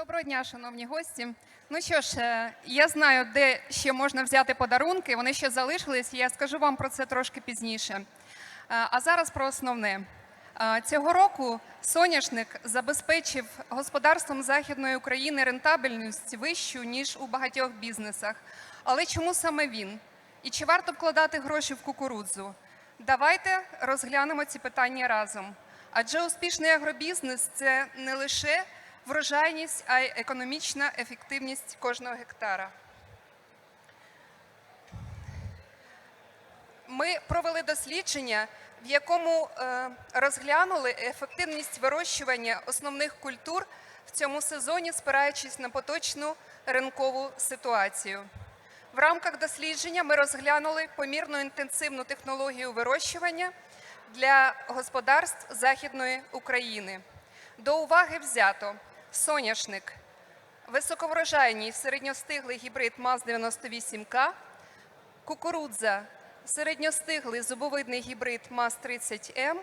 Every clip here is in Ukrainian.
Доброго дня, шановні гості. Ну що ж, е, я знаю, де ще можна взяти подарунки. Вони ще залишились. Я скажу вам про це трошки пізніше. Е, А зараз про основне. Е, Цього року соняшник забезпечив господарством Західної України рентабельність вищу, ніж у багатьох бізнесах. Але чому саме він? І чи варто вкладати гроші в кукурудзу? Давайте розглянемо ці питання разом. Адже успішний агробізнес це не лише врожайність, а й економічна ефективність кожного гектара. Ми провели дослідження, в якому е, розглянули ефективність вирощування основних культур в цьому сезоні, спираючись на поточну ринкову ситуацію. В рамках дослідження ми розглянули помірно інтенсивну технологію вирощування для господарств Західної України. До уваги взято соняшник, високоврожайний середньостиглий гібрид МАЗ-98К, кукурудза, середньостиглий зубовидний гібрид МАЗ-30М,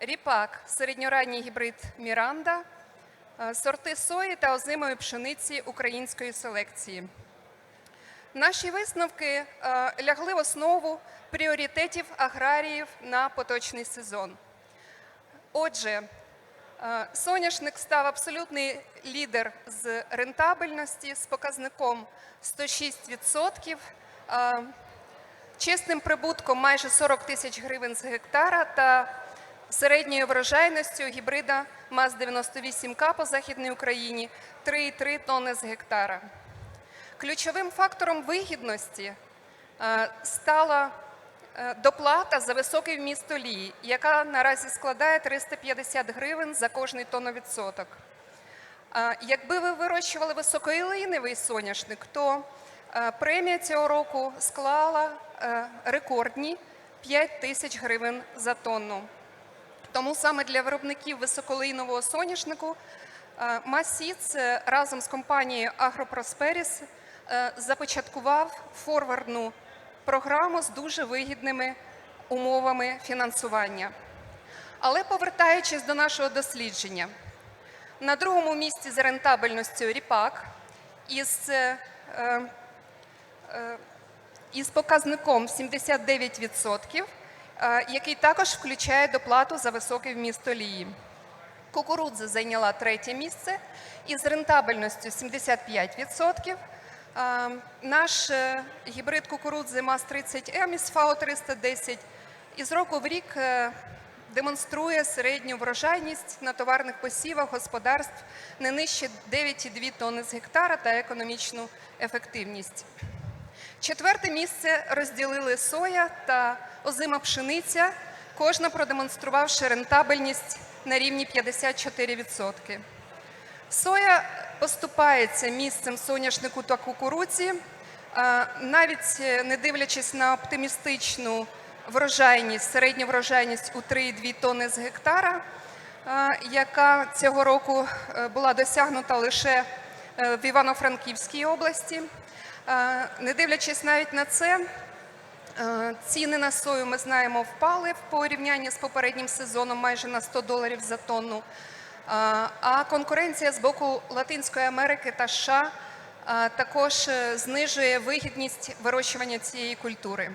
ріпак, середньоранній гібрид Міранда, е, сорти сої та озимої пшениці української селекції. Наші висновки е, лягли в основу пріоритетів аграріїв на поточний сезон. Отже, соняшник став абсолютний лідер з рентабельності з показником 106%, е, чесним прибутком майже 40 тисяч гривень з гектара та середньою врожайністю гібрида МАЗ-98К по Західній Україні 3,3 тонни з гектара. Ключовим фактором вигідності е, стала е, доплата за високий вміст олії, яка наразі складає 350 гривень за кожний тонновідсоток. Е, Якби ви вирощували високоілиневий соняшник, то е, премія цього року склала е, рекордні 5 тисяч гривень за тонну. Тому саме для виробників високолийнового соняшнику е, Масіц е, разом з компанією Агропросперіс е, започаткував форвардну програму з дуже вигідними умовами фінансування. Але повертаючись до нашого дослідження, на другому місці за рентабельністю ріпак із, е, е, із показником 79%, е, який також включає доплату за високий вміст олії. Кукурудза зайняла третє місце із рентабельністю 75%. Е, Наш е, гібрид кукурудзи МАЗ-30М із ФАО 310 із року в рік е, демонструє середню врожайність на товарних посівах господарств не нижче 9,2 тонни з гектара та економічну ефективність. Четверте місце розділили соя та озима пшениця, кожна продемонструвавши рентабельність на рівні 54%. Соя поступається місцем соняшнику та кукурудзі, е, навіть е, не дивлячись на оптимістичну врожайність, середню врожайність у 3,2 тонни з гектара, е, яка цього року була досягнута лише в Івано-Франківській області. Не дивлячись навіть на це, Ціни на сою ми знаємо впали в порівнянні з попереднім сезоном майже на 100 доларів за тонну. А конкуренція з боку Латинської Америки та США також е, знижує вигідність вирощування цієї культури.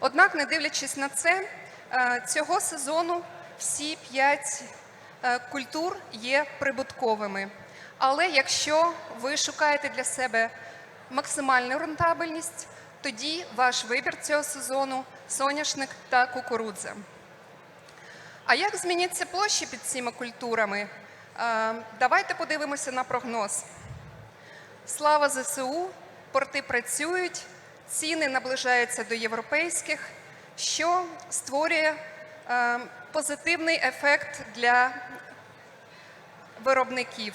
Однак, не дивлячись на це, е, цього сезону всі п'ять е, культур є прибутковими. Але якщо ви шукаєте для себе максимальну рентабельність, тоді ваш вибір цього сезону соняшник та кукурудза. А як зміняться площі під цими культурами? Е, Давайте подивимося на прогноз. Слава ЗСУ, порти працюють, ціни наближаються до європейських, що створює е, позитивний ефект для виробників.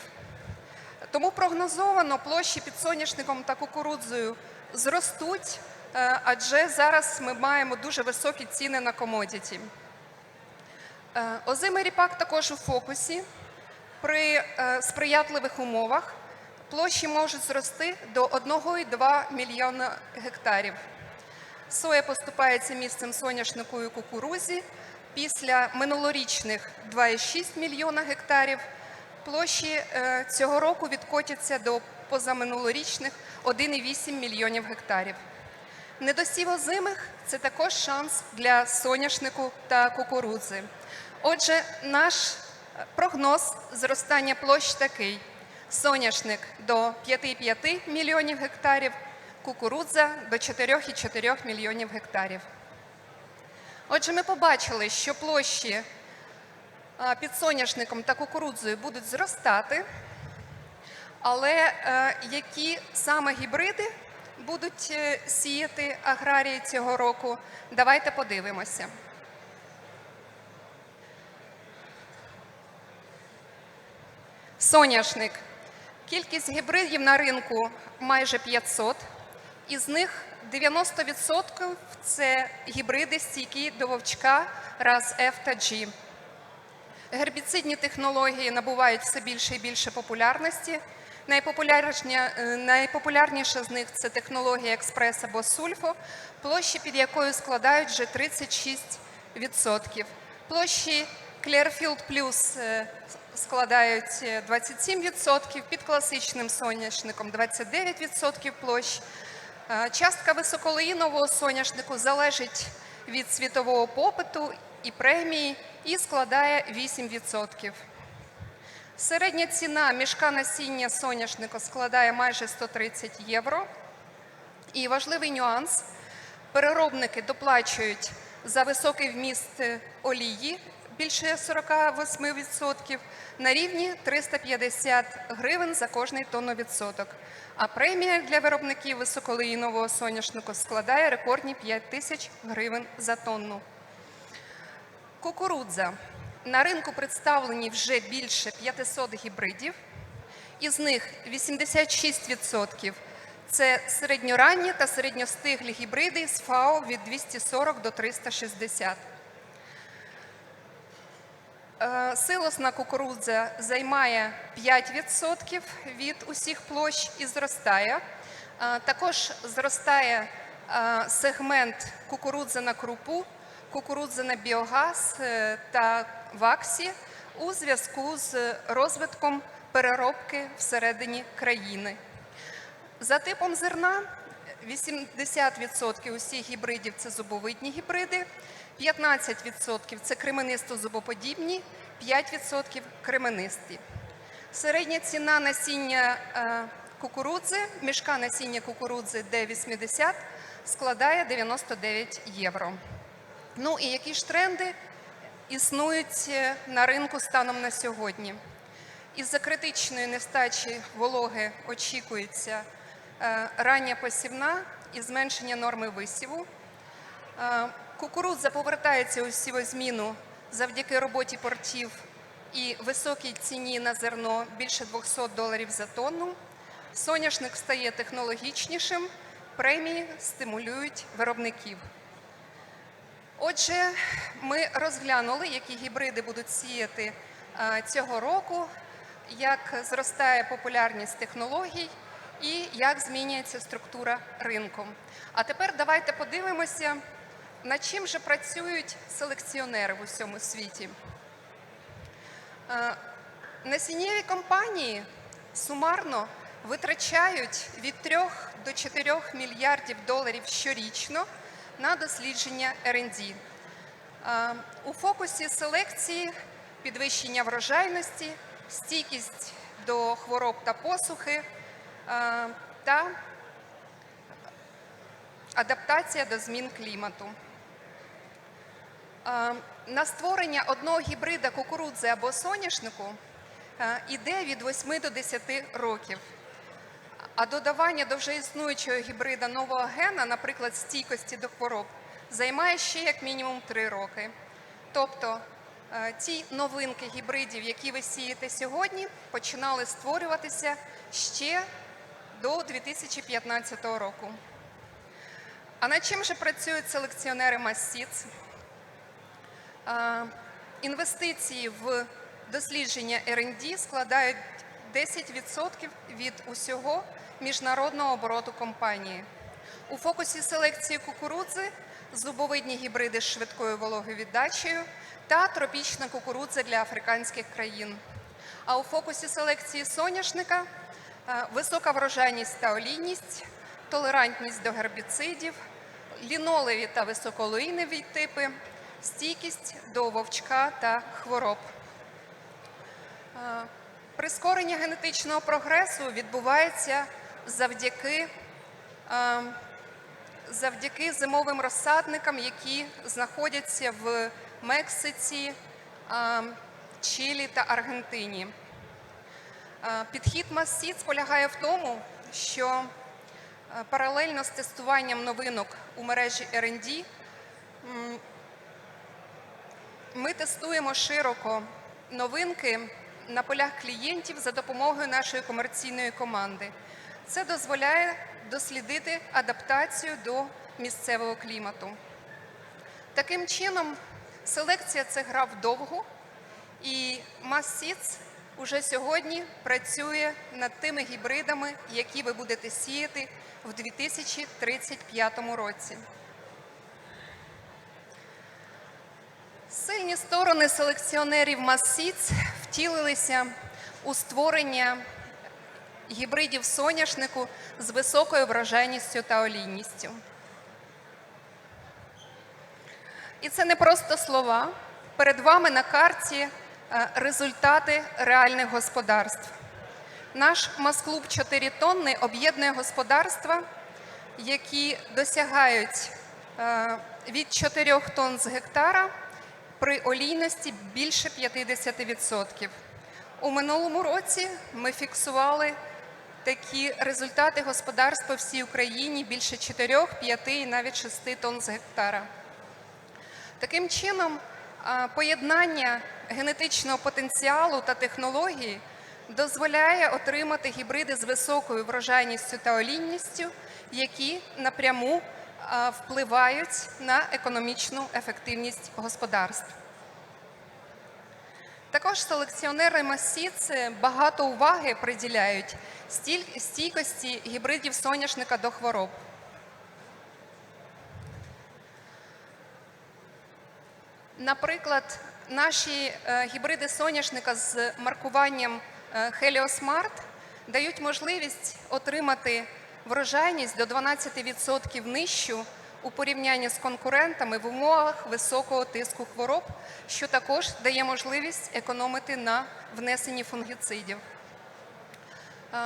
Тому прогнозовано площі під соняшником та кукурудзою зростуть, е, адже зараз ми маємо дуже високі ціни на комодіті. Озимий ріпак також у фокусі. При е, сприятливих умовах площі можуть зрости до 1,2 мільйона гектарів. Соя поступається місцем соняшнику і кукурузі після минулорічних 2,6 мільйона гектарів площі е, цього року відкотяться до позаминулорічних 1,8 мільйонів гектарів. Недосів озимих – це також шанс для соняшнику та кукурудзи. Отже, наш прогноз зростання площ такий: соняшник до 5,5 мільйонів гектарів, кукурудза до 4,4 мільйонів гектарів. Отже, ми побачили, що площі під соняшником та кукурудзою будуть зростати, але е, які саме гібриди будуть е, сіяти аграрії цього року, давайте подивимося. Соняшник. Кількість гібридів на ринку майже 500. Із них 90% це гібриди стійкі до вовчка раз F та G. Гербіцидні технології набувають все більше і більше популярності. Найпопулярніша, е, з них це технологія експрес або сульфо, площі під якою складають вже 36%. Площі Clearfield Plus е, складають е, 27%, під класичним соняшником 29% площ. Е, Частка високолеїнового соняшнику залежить від світового попиту і премії і складає 8%. Середня ціна мішка насіння соняшника складає майже 130 євро. І важливий нюанс: переробники доплачують за високий вміст е, олії більше 48% на рівні 350 гривень за кожний тонновідсоток. А премія для виробників високолеїнового соняшнику складає рекордні 5 тисяч гривень за тонну. Кукурудза. На ринку представлені вже більше 500 гібридів, із них 86% це середньоранні та середньостиглі гібриди з ФАО від 240 до 360. Е, Силосна кукурудза займає 5% від усіх площ і зростає. Е, Також зростає е, сегмент кукурудзи на крупу, кукурудзи на біогаз та ваксі у зв'язку з розвитком переробки всередині країни. За типом зерна 80% усіх гібридів це зубовидні гібриди, 15% це кременисто-зубоподібні, 5% кременисті. Середня ціна насіння е, кукурудзи, мішка насіння кукурудзи D80 складає 99 євро. Ну і які ж тренди існують е, на ринку станом на сьогодні? Із-за критичної нестачі вологи очікується е, рання посівна і зменшення норми висіву. Кукурудза повертається у сівозміну завдяки роботі портів і високій ціні на зерно більше 200 доларів за тонну. Соняшник стає технологічнішим, премії стимулюють виробників. Отже, ми розглянули, які гібриди будуть сіяти цього року, як зростає популярність технологій і як змінюється структура ринку. А тепер давайте подивимося, над чим же працюють селекціонери в усьому світі. Е, Насіннєві компанії сумарно витрачають від 3 до 4 мільярдів доларів щорічно на дослідження R&D. Е, У фокусі селекції підвищення врожайності, стійкість до хвороб та посухи е, та адаптація до змін клімату. Е, На створення одного гібрида кукурудзи або соняшнику е, іде від 8 до 10 років. А додавання до вже існуючого гібрида нового гена, наприклад, стійкості до хвороб, займає ще як мінімум 3 роки. Тобто е, ті новинки гібридів, які ви сієте сьогодні, починали створюватися ще до 2015 року. А над чим же працюють селекціонери Массіц? Інвестиції в дослідження R&D складають 10% від усього міжнародного обороту компанії. У фокусі селекції кукурудзи зубовидні гібриди з швидкою вологовіддачею та тропічна кукурудза для африканських країн. А у фокусі селекції соняшника е, висока врожайність та олійність, толерантність до гербіцидів, лінолеві та високолоїневі типи, стійкість до вовчка та хвороб. Е, Прискорення генетичного прогресу відбувається завдяки, е, завдяки зимовим розсадникам, які знаходяться в Мексиці, е, Чилі та Аргентині. Підхід Массіц полягає в тому, що паралельно з тестуванням новинок у мережі R&D ми тестуємо широко новинки на полях клієнтів за допомогою нашої комерційної команди. Це дозволяє дослідити адаптацію до місцевого клімату. Таким чином, селекція це гра вдовгу, і Массіц уже сьогодні працює над тими гібридами, які ви будете сіяти в 2035 році. Сильні сторони селекціонерів Массіц втілилися у створення гібридів соняшнику з високою врожайністю та олійністю. І це не просто слова. Перед вами на карті е, результати реальних господарств. Наш Масклуб 4 тонни об'єднує господарства, які досягають е, від 4 тонн з гектара при олійності більше 50%. У минулому році ми фіксували такі результати господарств по всій Україні більше 4, 5 і навіть 6 тонн з гектара. Таким чином, поєднання генетичного потенціалу та технології дозволяє отримати гібриди з високою врожайністю та олійністю, які напряму впливають на економічну ефективність господарств. Також селекціонери Массіц багато уваги приділяють стійкості гібридів соняшника до хвороб. Наприклад, наші е, гібриди соняшника з маркуванням е, Helios Smart дають можливість отримати врожайність до 12% нижчу у порівнянні з конкурентами в умовах високого тиску хвороб, що також дає можливість економити на внесенні фунгіцидів. Е,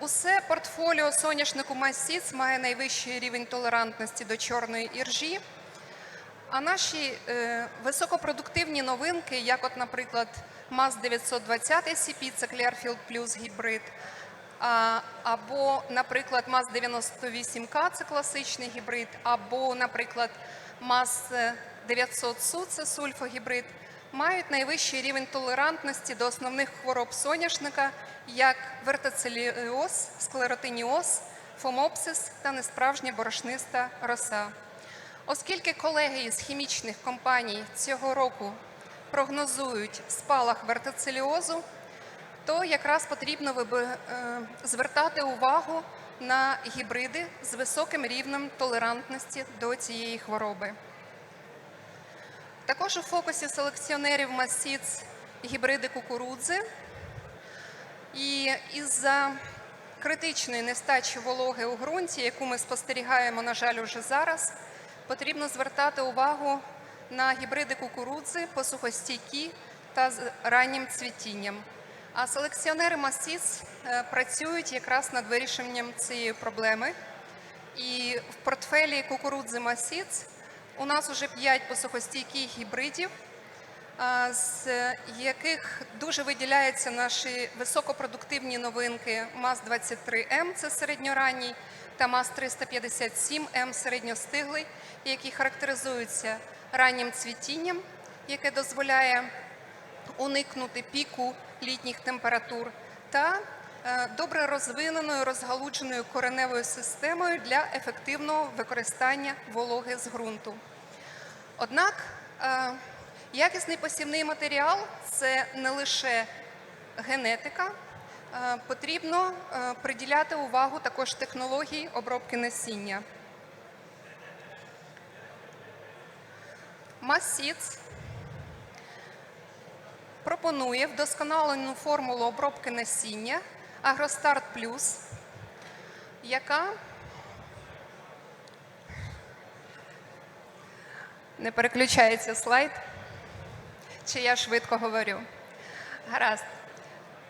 Усе портфоліо соняшнику Массіц має найвищий рівень толерантності до чорної іржі. А наші е, високопродуктивні новинки, як, от, наприклад, МАЗ 920 SCP, це Clearfield Plus гібрид, або, наприклад, МАЗ 98К це класичний гібрид, або, наприклад, МАЗ 900 СУ це сульфогібрид, мають найвищий рівень толерантності до основних хвороб соняшника, як вертицеліоз, склеротиніоз, фомопсис та несправжня борошниста роса. Оскільки колеги із хімічних компаній цього року прогнозують спалах вертицеліозу, то якраз потрібно е, звертати увагу на гібриди з високим рівнем толерантності до цієї хвороби. Також у фокусі селекціонерів Масіц гібриди кукурудзи. І із-за критичної нестачі вологи у ґрунті, яку ми спостерігаємо, на жаль, уже зараз, потрібно звертати увагу на гібриди кукурудзи посухостійкі та з раннім цвітінням. А селекціонери Масіс е, працюють якраз над вирішенням цієї проблеми. І в портфелі кукурудзи Масіц у нас уже 5 посухостійких гібридів, з яких дуже виділяються наші високопродуктивні новинки МАЗ-23М, це середньоранній, та МАЗ-357М середньостиглий, які характеризуються раннім цвітінням, яке дозволяє уникнути піку літніх температур, та е, добре розвиненою розгалудженою кореневою системою для ефективного використання вологи з ґрунту. Однак е, якісний посівний матеріал це не лише генетика, е, потрібно приділяти увагу також технології обробки насіння. Масіц пропонує вдосконалену формулу обробки насіння Агростарт Плюс, яка не переключається слайд. Чи я швидко говорю? Гаразд.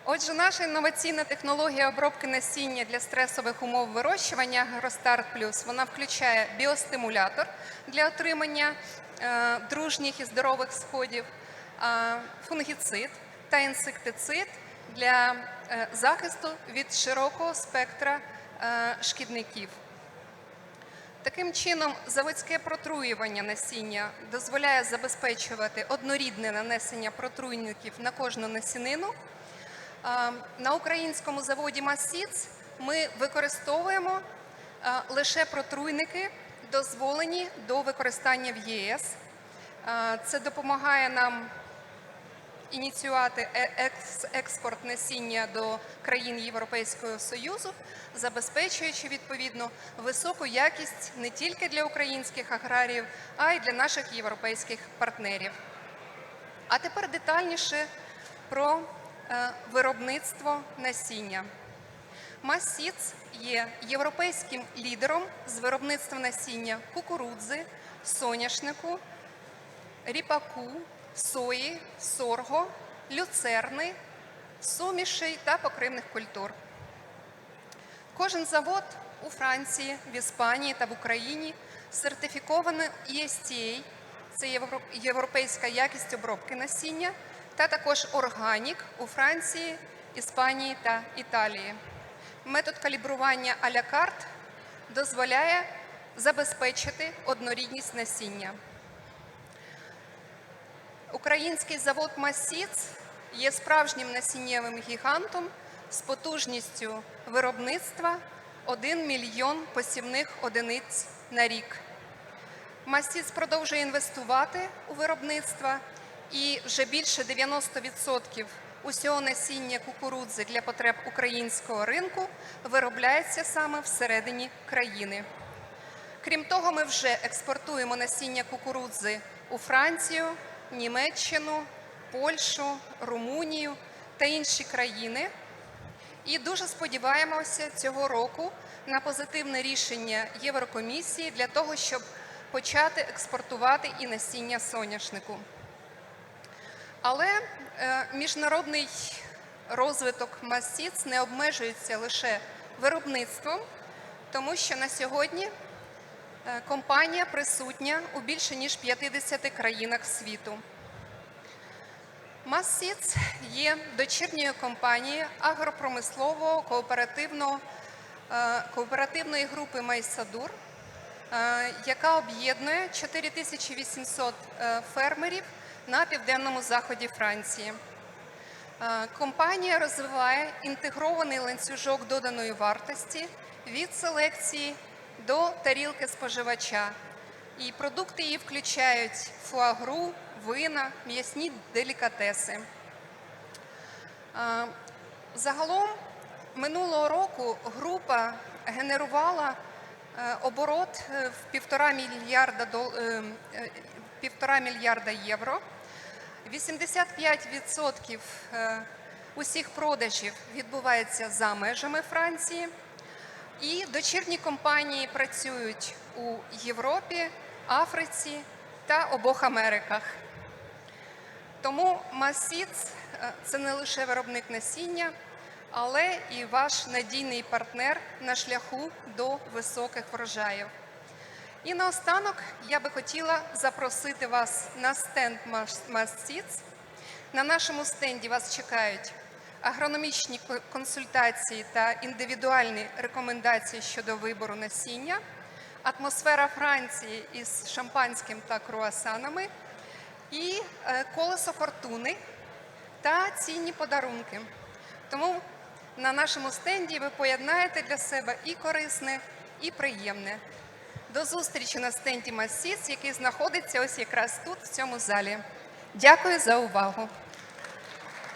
Отже, наша інноваційна технологія обробки насіння для стресових умов вирощування Агростарт Плюс вона включає біостимулятор для отримання е, дружніх і здорових сходів, фунгіцид та інсектицид для е, захисту від широкого спектра е, шкідників. Таким чином, заводське протруювання насіння дозволяє забезпечувати однорідне нанесення протруйників на кожну насінину. На українському заводі Масіц ми використовуємо лише протруйники, дозволені до використання в ЄС. Це допомагає нам ініціювати е- експорт насіння до країн Європейського Союзу, забезпечуючи відповідно високу якість не тільки для українських аграріїв, а й для наших європейських партнерів. А тепер детальніше про е, виробництво насіння. Масіц є європейським лідером з виробництва насіння кукурудзи, соняшнику, ріпаку, сої, сорго, люцерни, сумішей та покривних культур. Кожен завод у Франції, в Іспанії та в Україні сертифікований ESTA – це європейська якість обробки насіння, та також органік у Франції, Іспанії та Італії. Метод калібрування а-ля карт дозволяє забезпечити однорідність насіння. Український завод Масіц є справжнім насіннєвим гігантом з потужністю виробництва 1 мільйон посівних одиниць на рік. Масіц продовжує інвестувати у виробництво і вже більше 90% усього насіння кукурудзи для потреб українського ринку виробляється саме всередині країни. Крім того, ми вже експортуємо насіння кукурудзи у Францію, Німеччину, Польщу, Румунію та інші країни. І дуже сподіваємося цього року на позитивне рішення Єврокомісії для того, щоб почати експортувати і насіння соняшнику. Але е, міжнародний розвиток масіц не обмежується лише виробництвом, тому що на сьогодні Компанія присутня у більше ніж 50 країнах світу. Массіц є дочірньою компанією агропромислового кооперативного, е, кооперативної групи Майсадур, е, яка об'єднує 4800 е, фермерів на південному заході Франції. Е, Компанія розвиває інтегрований ланцюжок доданої вартості від селекції до тарілки споживача. І продукти її включають фуагру, вина, м'ясні делікатеси. Е, Загалом минулого року група генерувала е, оборот е, в півтора мільярда, дол- мільярда євро. 85% е, усіх продажів відбувається за межами Франції. І дочірні компанії працюють у Європі, Африці та обох Америках. Тому Масіц е, це не лише виробник насіння, але і ваш надійний партнер на шляху до високих врожаїв. І наостанок я би хотіла запросити вас на стенд Масіц. На нашому стенді вас чекають агрономічні консультації та індивідуальні рекомендації щодо вибору насіння, атмосфера Франції із шампанським та круасанами і е, колесо фортуни та цінні подарунки. Тому на нашому стенді ви поєднаєте для себе і корисне, і приємне. До зустрічі на стенді Масіс, який знаходиться ось якраз тут, в цьому залі. Дякую за увагу.